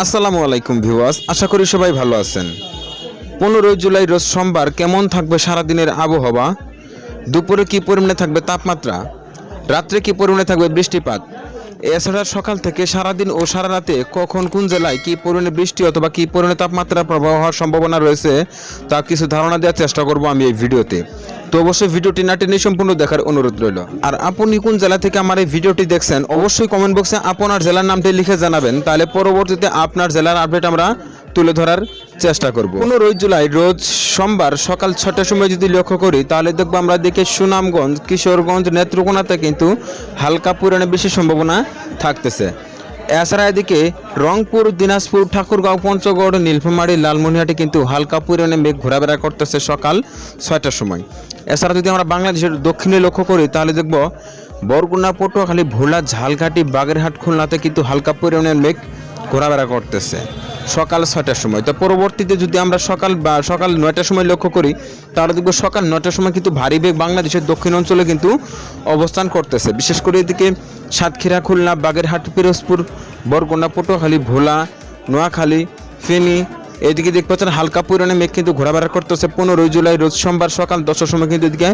আসসালামু আলাইকুম ভিউয়ার্স, আশা করি সবাই ভালো আছেন। পনেরোই জুলাই রোজ সোমবার কেমন থাকবে সারাদিনের আবহাওয়া? দুপুরে কি পরিমাণে থাকবে তাপমাত্রা? রাত্রে কি পরিমাণে থাকবে বৃষ্টিপাত? এছাড়া সকাল থেকে সারাদিন ও সারা রাতে কখন কোন জেলায় কি পরিমাণে বৃষ্টি অথবা কি পরিমাণে তাপমাত্রা প্রবাহ হওয়ার সম্ভাবনা রয়েছে, তা কিছু ধারণা দেওয়ার চেষ্টা করব আমি এই ভিডিওতে। তো অবশ্যই ভিডিওটি না টেনে সম্পূর্ণ দেখার অনুরোধ রইল। আর আপনি কোন জেলা থেকে আমার এই ভিডিওটি দেখছেন, অবশ্যই কমেন্ট বক্সে আপনার জেলার নামটি লিখে জানাবেন, তাহলে পরবর্তীতে আপনার জেলার আপডেট আমরা তুলে ধরার চেষ্টা করব। পনেরোই জুলাই রোজ সোমবার সকাল ছটার সময় যদি লক্ষ্য করি, তাহলে দেখব আমরা দেখে সুনামগঞ্জ, কিশোরগঞ্জ, নেত্রকোনাতে কিন্তু হালকা পরিমাণে বেশি সম্ভাবনা থাকতেছে। এছাড়া এদিকে রংপুর, দিনাজপুর, ঠাকুরগাঁও, পঞ্চগড়, নীলফামারী, লালমনিহাটি কিন্তু হালকা পরিমাণে মেঘ ঘোরাফেরা করতেছে সকাল ছয়টার সময়। এছাড়া যদি আমরা বাংলাদেশের দক্ষিণে লক্ষ্য করি, তাহলে দেখব বরগুনা, পটুয়াখালী, ভোলা ঝালঘাটি বাগেরহাট, খুলনাতে কিন্তু হালকা পরিমাণের মেঘ ঘোরাফেরা করতেছে। সকাল ছয়টার সময়। তো পরবর্তীতে যদি আমরা সকাল বা সকাল নয়টার সময় লক্ষ্য করি, তাহলে দেখব সকাল নয়টার সময় কিন্তু ভারী বেগ বাংলাদেশের দক্ষিণ অঞ্চলে কিন্তু অবস্থান করতেছে। বিশেষ করে এদিকে সাতক্ষীরা, খুলনা, বাগেরহাট, পিরোজপুর, বরগুনা, পটুয়াখালী, ভোলা, নোয়াখালী, ফেনী, এদিকে দেখতে পাচ্ছেন হালকা পরিমাণে মেঘ কিন্তু ঘোরাফেরা করতেছে। পনেরোই জুলাই, রোজ সোমবার সকাল দশটার সময় কিন্তু এদিকে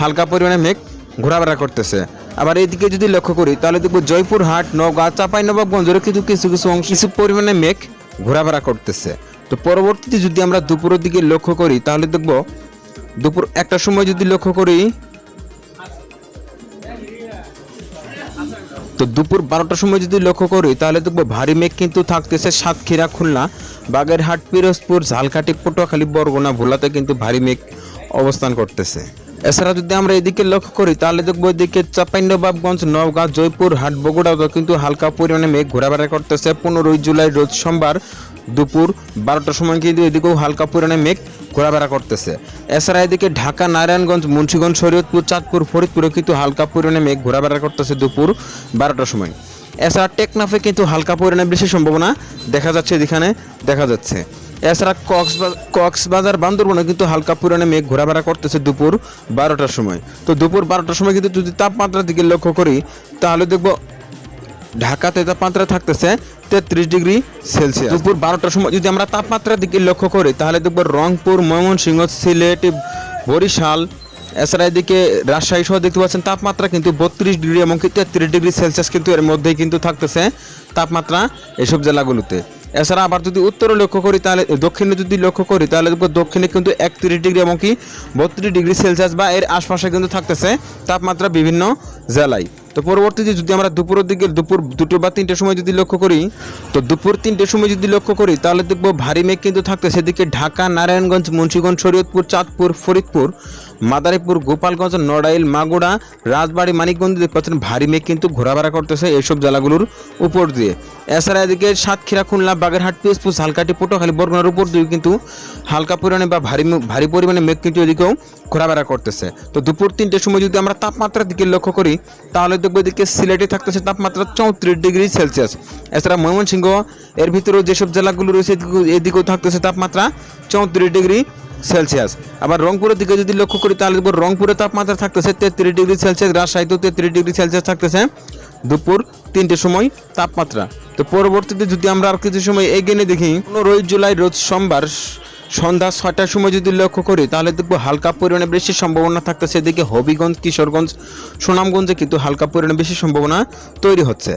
হালকা পরিমাণে মেঘ ঘোরাফেরা করতেছে। আবার এদিকে যদি লক্ষ্য করি, তাহলে দেখব জয়পুরহাট, নওগাঁ চাঁপাইনবাবগঞ্জের কিছু কিছু কিছু অংশ, কিছু পরিমাণে মেঘ ঘোরাফেরা করতেছে। তো পরবর্তীতে যদি আমরা দুপুরের দিকে লক্ষ্য করি, তাহলে দেখব দুপুর একটা সময় যদি লক্ষ্য করি, তো দুপুর বারোটার সময় যদি লক্ষ্য করি, তাহলে দেখব ভারী মেঘ কিন্তু থাকতেছে সাতক্ষীরা, খুলনা, বাগেরহাট, পিরোজপুর, ঝালকাঠি, পটুয়াখালী, বরগুনা, ভোলাতে কিন্তু ভারী মেঘ অবস্থান করতেছে। এছাড়া যদি আমরা এদিকে লক্ষ্য করি, তাহলে দেখব এদিকে চাপাইনবাবগঞ্জ, নওগাঁ, জয়পুর হাট বগুড়াও কিন্তু হালকা পরিমাণে মেঘ ঘোরাফেরা করতেছে। পনেরোই জুলাই রোজ সোমবার দুপুর বারোটার সময় কিন্তু এদিকেও হালকা পরিমাণে মেঘ ঘোরাফেরা করতেছে। এছাড়া এদিকে ঢাকা, নারায়ণগঞ্জ, মুন্সিগঞ্জ, শরীয়তপুর, চাঁদপুর, ফরিদপুরে কিন্তু হালকা পরিমাণে মেঘ ঘোরাফেরা করতেছে দুপুর বারোটার সময়। এছাড়া টেকনাফে কিন্তু হালকা পরিমাণে বেশি সম্ভাবনা দেখা যাচ্ছে এখানে দেখা যাচ্ছে। এছাড়া কক্সবাজার বান্দরবনে কিন্তু হালকা পরিমাণে মেঘ ঘোরাফেরা করতেছে দুপুর বারোটার সময়। তো দুপুর বারোটার সময় কিন্তু যদি তাপমাত্রার দিকে লক্ষ্য করি, তাহলে দেখব ঢাকাতে তাপমাত্রা থাকতেছে তেত্রিশ ডিগ্রি সেলসিয়াস। দুপুর বারোটার সময় যদি আমরা তাপমাত্রার দিকে লক্ষ্য করি, তাহলে দেখব রংপুর, ময়মনসিংহ, সিলেট, বরিশাল, এছাড়া এদিকে রাজশাহী সহ দেখতে পাচ্ছেন তাপমাত্রা কিন্তু বত্রিশ ডিগ্রি এবং তেত্রিশ ডিগ্রি সেলসিয়াস কিন্তু এর মধ্যেই কিন্তু থাকতেছে তাপমাত্রা এসব জেলাগুলোতে। এছাড়া আবার যদি উত্তরে লক্ষ্য করি তাহলে দক্ষিণে যদি লক্ষ্য করি, তাহলে দেখব দক্ষিণে কিন্তু একত্রিশ ডিগ্রি এবং কি বত্রিশ ডিগ্রি সেলসিয়াস বা এর আশপাশে কিন্তু থাকতেছে তাপমাত্রা বিভিন্ন জেলায়। তো পরবর্তীতে যদি আমরা দুপুরের দিকে, দুপুর দুটো বা তিনটের সময় যদি লক্ষ্য করি, তো দুপুর তিনটের সময় যদি লক্ষ্য করি, তাহলে দেখব ভারী মেঘ কিন্তু থাকতে সেদিকে ঢাকা, নারায়ণগঞ্জ, মুন্সিগঞ্জ, শরীয়তপুর, চাঁদপুর, ফরিদপুর মাদারীপুর, গোপালগঞ্জ, নড়াইল মাগুড়া রাজবাড়ি, মানিকগঞ্জ পাচ্ছেন ভারী মেঘ কিন্তু ঘোরাফেরা করতেছে এইসব জেলাগুলোর উপর দিয়ে। এছাড়া এদিকে সাতক্ষীরা, খুলনা, বাগেরহাট পিসপুর ঝালকাঠি, পটুয়াখালী, বরগুনার উপর দিয়ে কিন্তু হালকা পরিমাণে বা ভারী ভারী পরিমাণে মেঘ কিন্তু এদিকেও ঘোরাফেরা করতেছে। তো দুপুর তিনটের সময় যদি আমরা তাপমাত্রার দিকে লক্ষ্য করি, তাহলে দেখব এদিকে সিলেটে থাকতেছে তাপমাত্রা চৌত্রিশ ডিগ্রি সেলসিয়াস। এছাড়া ময়মনসিংহ, এর ভিতরেও যেসব জেলাগুলো রয়েছে এদিকেও থাকতেছে তাপমাত্রা চৌত্রিশ ডিগ্রি। সেলসিয়াস। আবার রংপুরের দিকে যদি লক্ষ্য করি, তাহলে দেখব রংপুরের তাপমাত্রা থাকতেছে তেত্রিশ ডিগ্রি সেলসিয়াস, রাজশাহীতেও তেত্রিশ ডিগ্রি সেলসিয়াস থাকতেছে। দুপুর তিনটের সময় তাপমাত্রা। তো পরবর্তীতে যদি আমরা আর কিছু সময় এগিয়ে নিয়ে দেখি, পনেরোই জুলাই রোজ সোমবার সন্ধ্যা ছয়টার সময় যদি লক্ষ্য করি, তাহলে দেখব হালকা পরিমাণে বেশি সম্ভাবনা থাকতেছে। এদিকে হবিগঞ্জ, কিশোরগঞ্জ, সুনামগঞ্জে কিন্তু হালকা পরিমাণে বেশি সম্ভাবনা তৈরি হচ্ছে।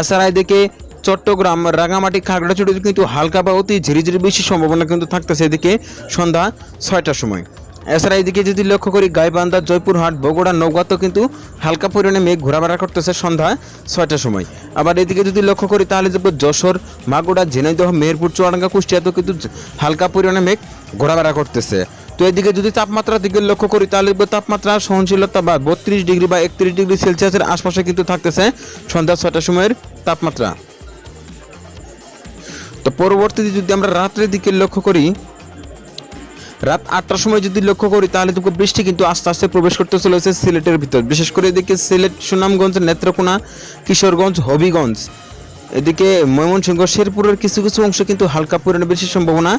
এছাড়া এদিকে চট্টগ্রাম রাঙামাটি খাগড়াছড়িতে কিন্তু হালকা বা অতি ঝিরিঝিরি বেশি সম্ভাবনা কিন্তু থাকতেছে এদিকে সন্ধ্যা ছয়টার সময়। এছাড়া এদিকে যদি লক্ষ্য করি, গাইবান্ধা, জয়পুরহাট, বগুড়া নৌগাতেও কিন্তু হালকা পরিমাণে মেঘ ঘোরাফেরা করতেছে সন্ধ্যা ছয়টার সময়। আবার এদিকে যদি লক্ষ্য করি, তাহলে দেখব যশোর মাগুড়া ঝিনাইদহ, মেহেরপুর, চুয়াডাঙ্গা, কুষ্টিয়াতেও কিন্তু হালকা পরিমাণে মেঘ ঘোরাফেরা করতেছে। তো এদিকে যদি তাপমাত্রার দিকে লক্ষ্য করি, তাহলে তাপমাত্রা সহনশীলতা বা বত্রিশ ডিগ্রি বা একত্রিশ ডিগ্রি সেলসিয়াসের আশপাশে কিন্তু থাকতেছে সন্ধ্যা ছয়টার সময়ের তাপমাত্রা। তো পরবর্তীতে যদি আমরা রাত্রের দিকে লক্ষ্য করি, রাত আটটার সময় যদি লক্ষ্য করি, তাহলে দেখব বৃষ্টি কিন্তু আস্তে আস্তে প্রবেশ করতে চলেছে সিলেটের ভিতর। বিশেষ করে এদিকে সিলেট, সুনামগঞ্জ, নেত্রকোনা, কিশোরগঞ্জ, হবিগঞ্জ। এদিকে ময়মনসিংহ, শেরপুরের কিছু কিছু অংশ কিন্তু হালকা পরিমাণে বেশি সম্ভাবনা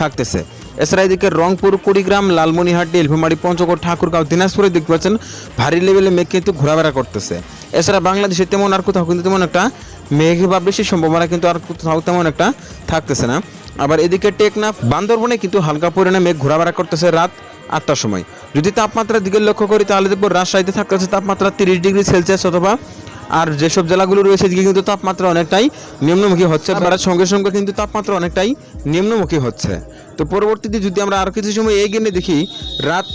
থাকতেছে। এছাড়া এদিকে রংপুর, কুড়িগ্রাম লালমনিহাট নীলফামারী, পঞ্চগড়, ঠাকুরগাঁও, দিনাজপুরে দেখতে পাচ্ছেন, ভারী লেভেলে মেঘ কিন্তু ঘোরাফেরা করতেছে। এছাড়া বাংলাদেশে তেমন আর কোথাও কিন্তু তেমন একটা মেঘ বা বেশি সম্ভাবনা কিন্তু আর কোথাও তেমন একটা থাকতেছে না। আবার এদিকে টেকনাফ বান্দরবনে কিন্তু হালকা পরিমাণে মেঘ ঘোরাফেরা করতেছে রাত আটটার সময়। যদি তাপমাত্রার দিকে লক্ষ্য করি তাহলে দেখব রাজশাহীতে থাকতেছে তাপমাত্রা তিরিশ ডিগ্রি সেলসিয়াস অথবা আর যেসব জেলাগুলো রয়েছে এদিকে কিন্তু তাপমাত্রা অনেকটাই নিম্নমুখী হচ্ছে। বাড়ার সঙ্গে সঙ্গে কিন্তু তাপমাত্রা অনেকটাই নিম্নমুখী হচ্ছে। তো পরবর্তীতে যদি আমরা আরও কিছু সময় এগিয়ে দেখি রাত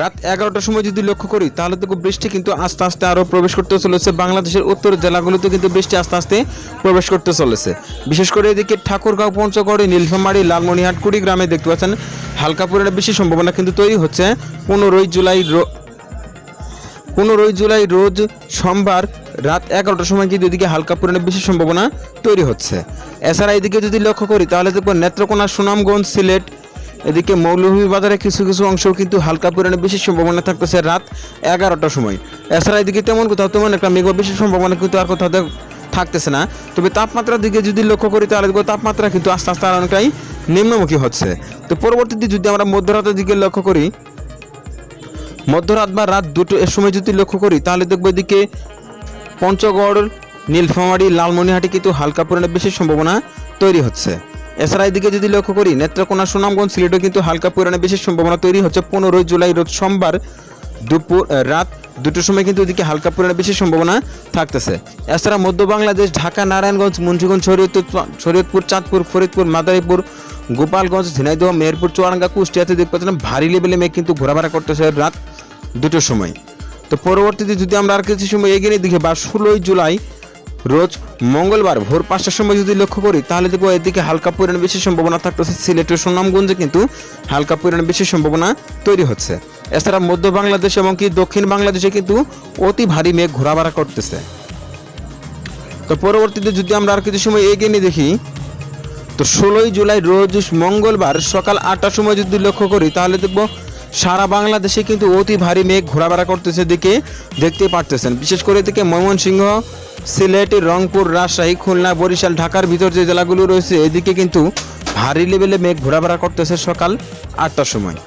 রাত এগারোটার সময় যদি লক্ষ্য করি, তাহলে দেখো বৃষ্টি, কিন্তু আস্তে আস্তে আরও প্রবেশ করতে চলেছে। বাংলাদেশের উত্তর জেলাগুলোতে কিন্তু বৃষ্টি আস্তে আস্তে প্রবেশ করতে চলেছে। বিশেষ করে এদিকে ঠাকুরগাঁও, পঞ্চগড়ে, নীলফামারী, লালমনিহাট, কুড়িগ্রামে দেখতে পাচ্ছেন হালকা পরিমাণে বেশি সম্ভাবনা কিন্তু তৈরি হচ্ছে। পনেরোই জুলাই পনেরোই জুলাই রোজ সোমবার রাত এগারোটার সময় কিন্তু এদিকে হালকা পরিমাণে বেশি সম্ভাবনা তৈরি হচ্ছে। এছাড়া এদিকে যদি লক্ষ্য করি, তাহলে দেখব নেত্রকোনা, সুনামগঞ্জ, সিলেট এদিকে মৌলভীবাজারে কিছু কিছু অংশ কিন্তু হালকা পরিমাণে বেশি সম্ভাবনা থাকতেছে রাত এগারোটার সময়। এছাড়া এদিকে তেমন কোথাও তেমন একটা মেঘ বেশি সম্ভাবনা কিন্তু আর কোথাও থাকতেছে না। তবে তাপমাত্রার দিকে যদি লক্ষ্য করি তাহলে তাপমাত্রা কিন্তু আস্তে আস্তে আর অনেকটাই নিম্নমুখী হচ্ছে। তো পরবর্তীতে যদি আমরা মধ্যরাতের দিকে লক্ষ্য করি, মধ্যরাত বা রাত দুটো এর সময় যদি লক্ষ্য করি, তাহলে দেখব এদিকে পঞ্চগড়, নীলফামারী, লালমনিহাটি কিন্তু হালকা পরিমাণে বেশি সম্ভাবনা তৈরি হচ্ছে। এছাড়া এদিকে যদি লক্ষ্য করি, নেত্রকোনা সুনামগঞ্জ সিলেটও কিন্তু হালকা পরিমাণে বেশি সম্ভাবনা তৈরি হচ্ছে। পনেরোই জুলাই রোজ সোমবার দুপুর রাত দুটোর সময় কিন্তু এদিকে হালকা পরিমাণে বেশি সম্ভাবনা থাকতেছে। এছাড়া মধ্য বাংলাদেশ, ঢাকা, নারায়ণগঞ্জ, মুন্সিগঞ্জ শরীয়তপুর শরীয়তপুর, চাঁদপুর, ফরিদপুর, মাদারীপুর, গোপালগঞ্জ, ঝিনাইদহ, মেহেরপুর, চুয়াডাঙ্গা কুষ্টিয়াতে দেখতে পাচ্ছেন ভারী লেভেলে মেঘ কিন্তু ঘোরাফেরা করতেছে রাত দুটোর সময়। তো পরবর্তীতে যদি আমরা আর কিছু সময় এগিয়ে দেখি বা ষোলোই জুলাই রোজ মঙ্গলবার ভোর পাঁচটার সময় যদি লক্ষ্য করি, তাহলে দেখব এদিকে হালকা পরিমাণ বেশি সম্ভাবনা থাকতেছে সিলেটের সুনামগঞ্জে, কিন্তু হালকা পরিমাণ বেশি সম্ভাবনা তৈরি হচ্ছে। এছাড়া মধ্য বাংলাদেশ এবং কি দক্ষিণ বাংলাদেশে কিন্তু অতি ভারী মেঘ ঘোরাফেরা করতেছে। তো পরবর্তীতে যদি আমরা আর কিছু সময় এগিয়ে নিয়ে দেখি, তো ষোলোই জুলাই রোজ মঙ্গলবার সকাল আটটার সময় যদি লক্ষ্য করি, তাহলে দেখব সারা বাংলাদেশে কিন্তু অতি ভারী মেঘ ঘোরাফেরা করতেছে দিকে দেখতে পারতেছেন। বিশেষ করে এদিকে ময়মনসিংহ সিলেট, রংপুর, রাজশাহী, খুলনা, বরিশাল, ঢাকার ভিতর যে জেলাগুলো রয়েছে, এদিকে কিন্তু ভারী লেভেলে মেঘ ঘোরাফেরা করতেছে সকাল আটটার সময়।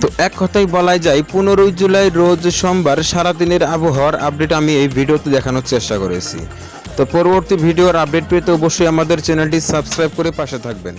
তো এক কথাই বলাই যায়, পনেরোই জুলাই রোজ সোমবার সারাদিনের আবহাওয়ার আপডেট আমি এই ভিডিওতে দেখানোর চেষ্টা করেছি। তো পরবর্তী ভিডিওর আপডেট পেতে অবশ্যই আমাদের চ্যানেলটি সাবস্ক্রাইব করে পাশে থাকবেন।